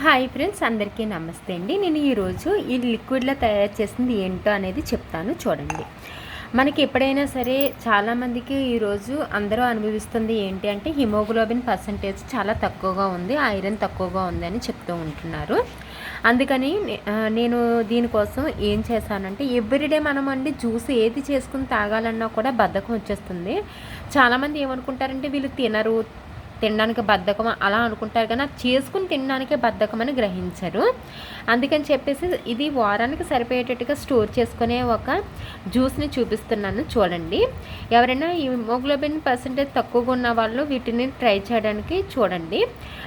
Hi friends అందరికీ నమస్తే అండి. నేను ఈరోజు ఈ లిక్విడ్లో తయారు చేసింది ఏంటో అనేది చెప్తాను చూడండి. మనకి ఎప్పుడైనా సరే చాలామందికి ఈరోజు అందరూ అనుభవిస్తుంది ఏంటి అంటే హిమోగ్లోబిన్ పర్సంటేజ్ చాలా తక్కువగా ఉంది ఐరన్ తక్కువగా ఉంది అని చెప్తూ ఉంటున్నారు. అందుకని నేను దీనికోసం ఏం చేశానంటే ఎవ్రీడే మనం అండి జ్యూస్ ఏది చేసుకుని తాగాలన్నా కూడా బద్ధకం వచ్చేస్తుంది. చాలామంది ఏమనుకుంటారంటే వీళ్ళు తినరు తినడానికి బద్ధకం అలా అనుకుంటారు కానీ అది చేసుకుని తినడానికే బద్ధకం అని గ్రహించరు. అందుకని చెప్పేసి ఇది వారానికి సరిపోయేటట్టుగా స్టోర్ చేసుకునే ఒక జ్యూస్ని చూపిస్తున్నాను చూడండి. ఎవరైనా హిమోగ్లోబిన్ పర్సంటేజ్ తక్కువగా ఉన్న వాళ్ళు వీటిని ట్రై చేయడానికి చూడండి.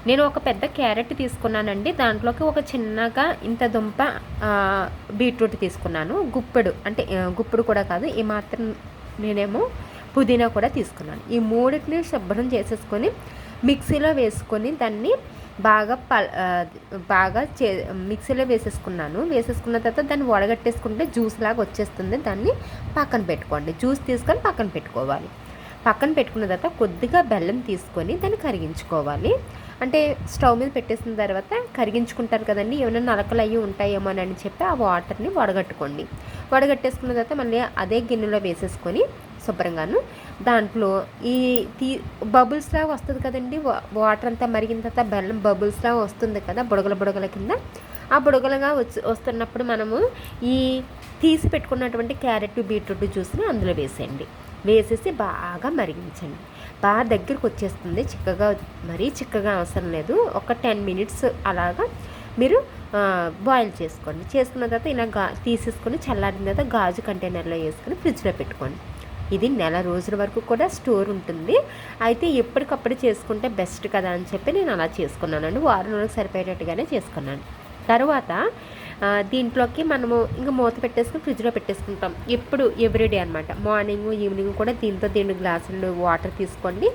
నేను ఒక పెద్ద క్యారెట్ తీసుకున్నానండి. దాంట్లోకి ఒక చిన్నగా ఇంత దుంప బీట్రూట్ తీసుకున్నాను. గుప్పెడు అంటే గుప్పుడు కూడా కాదు ఈ మాత్రం నేనేమో పుదీనా కూడా తీసుకున్నాను. ఈ మూడింటిని శుభ్రం చేసేసుకొని మిక్సీలో వేసుకొని దాన్ని బాగా ప బాగా చే మిక్సీలో వేసేసుకున్నాను. వేసేసుకున్న తర్వాత దాన్ని వడగట్టేసుకుంటే జ్యూస్ లాగా వచ్చేస్తుంది. దాన్ని పక్కన పెట్టుకోండి. జ్యూస్ తీసుకొని పక్కన పెట్టుకోవాలి. పక్కన పెట్టుకున్న తర్వాత కొద్దిగా బెల్లం తీసుకొని దాన్ని కరిగించుకోవాలి. అంటే స్టవ్ మీద పెట్టేసిన తర్వాత కరిగించుకుంటారు కదండి ఏమైనా నలకలు అయ్యి ఉంటాయేమో అని చెప్పి ఆ వాటర్ని వడగట్టుకోండి. వడగట్టేసుకున్న తర్వాత మళ్ళీ అదే గిన్నెలో వేసేసుకొని శుభ్రంగాను. దాంట్లో ఈ తీ బబుల్స్లా వస్తుంది కదండి. వాటర్ అంతా మరిగిన తర్వాత బెల్లం బబుల్స్లా వస్తుంది కదా బుడగల బుడగల కింద. ఆ బుడగలుగా వచ్చి వస్తున్నప్పుడు మనము ఈ తీసి పెట్టుకున్నటువంటి క్యారెట్ బీట్రూట్ జ్యూస్ని అందులో వేసేయండి. వేసేసి బాగా మరిగించండి. బాగా దగ్గరికి వచ్చేస్తుంది. చిక్కగా మరీ చిక్కగా అవసరం లేదు. ఒక టెన్ మినిట్స్ అలాగా మీరు బాయిల్ చేసుకోండి. చేసుకున్న తర్వాత ఇలా గా తీసేసుకొని చల్లారిన తర్వాత గాజు కంటైనర్లో వేసుకొని ఫ్రిడ్జ్లో పెట్టుకోండి. ఇది నెల రోజుల వరకు కూడా స్టోర్ ఉంటుంది. అయితే ఎప్పటికప్పుడు చేసుకుంటే బెస్ట్ కదా అని చెప్పి నేను అలా చేసుకున్నానండి. వారం రోజులకు సరిపోయేటట్టుగానే చేసుకున్నాను. తర్వాత దీంట్లోకి మనము ఇంకా మూత పెట్టేసుకుని ఫ్రిడ్జ్లో పెట్టేసుకుంటాం. ఎప్పుడు ఎవ్రీడే అనమాట మార్నింగ్ ఈవినింగ్ కూడా దీంతో దీని గ్లాసులు వాటర్ తీసుకోండి.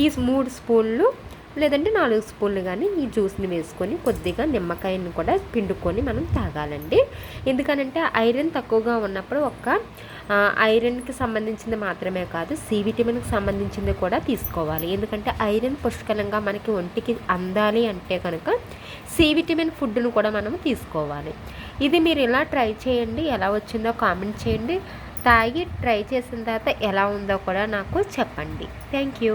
ఈ మూడు స్పూన్లు లేదంటే నాలుగు స్పూన్లు కానీ ఈ జ్యూస్ని వేసుకొని కొద్దిగా నిమ్మకాయని కూడా పిండుకొని మనం తాగాలండి. ఎందుకనంటే ఐరన్ తక్కువగా ఉన్నప్పుడు ఒక ఐరన్కి సంబంధించింది మాత్రమే కాదు సి విటమిన్కి సంబంధించింది కూడా తీసుకోవాలి. ఎందుకంటే ఐరన్ పుష్కలంగా మనకి ఒంటికి అందాలి అంటే కనుక సి విటమిన్ ఫుడ్ను కూడా మనం తీసుకోవాలి. ఇది మీరు ఇలా ట్రై చేయండి ఎలా వచ్చిందో కామెంట్ చేయండి. తాగి ట్రై చేసిన తర్వాత ఎలా ఉందో కూడా నాకు చెప్పండి. Thank you.